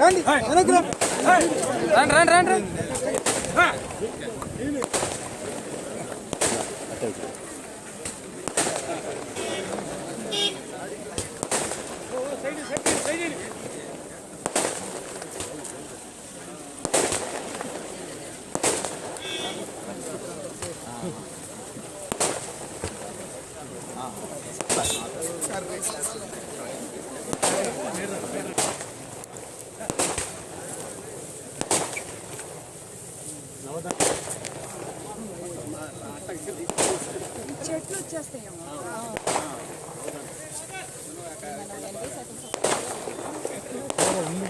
రండి రండి. రండి చెట్లు వచ్చేస్తాయేమో అన్నీ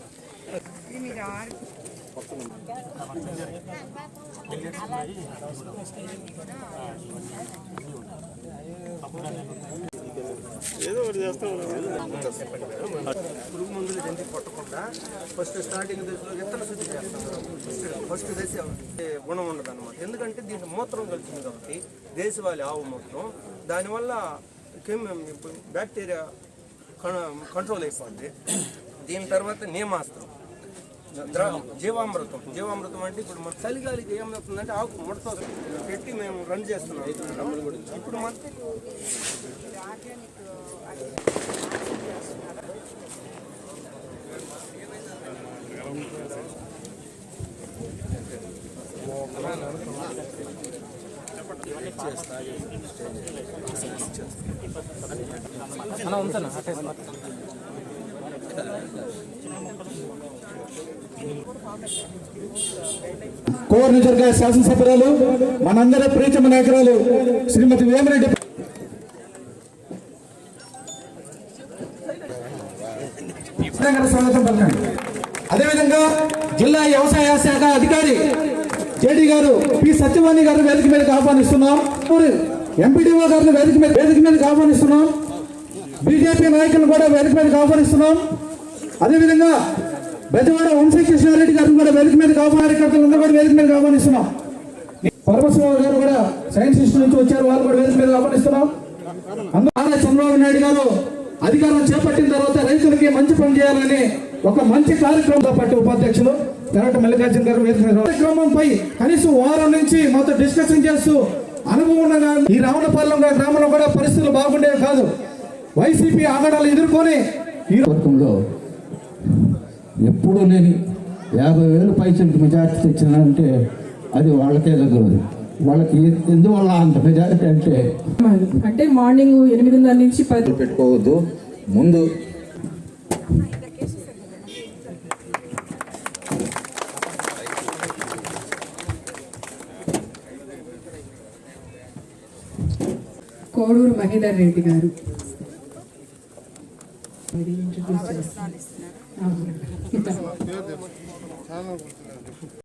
ఏదో ఒకటి మీ పురుగు మందులు జంతి కొట్టకుండా ఫస్ట్ స్టార్టింగ్ దశలో విత్తన శుద్ధి చేస్తాం. ఫస్ట్ దశ గుణం ఉండదు అనమాట ఎందుకంటే దీంట్లో మూత్రం కలిసింది కాబట్టి దేశవాళీ ఆవు మూత్రం. దానివల్ల బ్యాక్టీరియా కంట్రోల్ అయిపోద్ది. దీని తర్వాత నియమాస్త్రం జీవామృతం. జీవామృతం అంటే ఇప్పుడు మన చలిగాలికి ఏమవుతుందంటే ఆకు ముడత పెట్టి మేము రన్ చేస్తున్నాం. ఇప్పుడు మన అన్న అట్టే కోర్ నిజర్గా శాసనసభ్యురాలు మనందరి ప్రీతమ నాయకురాలు శ్రీమతి వేమిరెడ్డి. స్వాగతం పలకండి. అదేవిధంగా జిల్లా వ్యవసాయ శాఖ అధికారి జేడీ గారు పి. సత్యవాణి గారు వేదిక మీదకి ఆహ్వానిస్తున్నాం. ఎంపీడీఓ గారిని వేదిక మీద వేదిక మీదకి ఆహ్వానిస్తున్నాం. బీజేపీ నాయకులను కూడా వేదిక మీదకి ఆహ్వానిస్తున్నాం. అదేవిధంగా బెజవాడ వంశీకృష్ణారెడ్డి గారిని కూడా వేదిక మీద కార్యకర్తలందరూ కూడా వేదిక మీద ఆహ్వానిస్తున్నాం. పరమశివరావు గారు కూడా సైన్స్ ఇన్స్టిట్యూట్ నుంచి వచ్చారు వాళ్ళు కూడా వేదిక మీద ఆహ్వానిస్తున్నాం. అందులో చంద్రబాబు నాయుడు గారు అధికారం చేపట్టిన తర్వాత రైతులకి మంచి పని చేయాలని ఒక మంచి కార్యక్రమంతో పాటు ఉపాధ్యక్షులు తెరట మల్లికార్జున గారు వేదిక మీద కార్యక్రమంపై కనీసం వారం నుంచి మాతో డిస్కషన్ చేస్తూ అనుభవం ఉన్న ఈ రావణపాలెం గ్రామంలో కూడా పరిస్థితులు బాగుండేవి కాదు. వైసీపీ ఆగడాలు ఎదుర్కొని ఈ వర్గంలో ఎప్పుడూ లేని యాభై వేలు పైసలకి మెజార్టీ తెచ్చినారంటే అది వాళ్ళకే దగ్గరది. వాళ్ళకి ఎందువల్ల అంత మెజారిటీ అంటే అంటే మార్నింగ్ ఎనిమిదిన్నర నుంచి పది పెట్టుకోవద్దు. ముందు కోడూరు మహేందర్ రెడ్డి గారు. Öyle ince diyeceğiz.